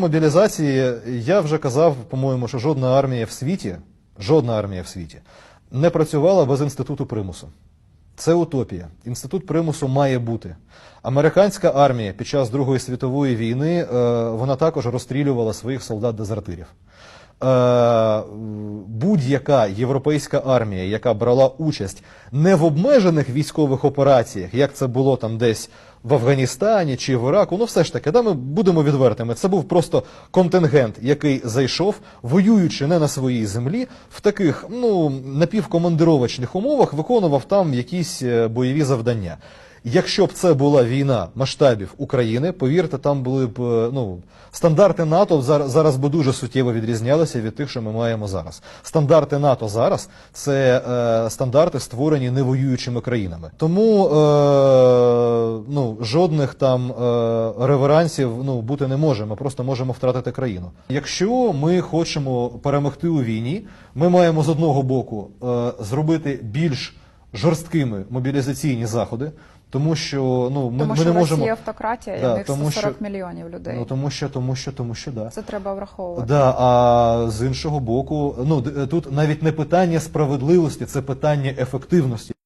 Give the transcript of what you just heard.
Мобілізації я вже казав, по-моєму, що жодна армія в світі, жодна армія в світі не працювала без інституту примусу. Це утопія. Інститут примусу має бути. Американська армія під час Другої світової війни е, вона також розстрілювала своїх солдат-дезертирів. Е, будь-яка європейська армія, яка брала участь не в обмежених військових операціях, як це було там десь в Афганістані чи в Іраку, ну все ж таки, да, ми будемо відвертими. Це був просто контингент, який зайшов, воюючи не на своїй землі, в таких ну напівкомандировочних умовах виконував там якісь е, бойові завдання. Якщо б це була війна масштабів України, повірте, там були б е, ну стандарти НАТО зараз, зараз би дуже суттєво відрізнялися від тих, що ми маємо зараз. Стандарти НАТО зараз це е, стандарти, створені невоюючими країнами. Тому е, ну жодних там е, реверансів ну бути не може. Ми просто можемо втратити країну. Якщо ми хочемо перемогти у війні, ми маємо з одного боку е, зробити більш жорсткими мобілізаційні заходи, тому що ну ми, Тому ми що не в можемо Росії автократія, і Да, в них тому 140 що- мільйонів людей. ну тому що, тому що, тому що да. Це треба враховувати. Да, а з іншого боку, ну тут навіть не питання справедливості, це питання ефективності.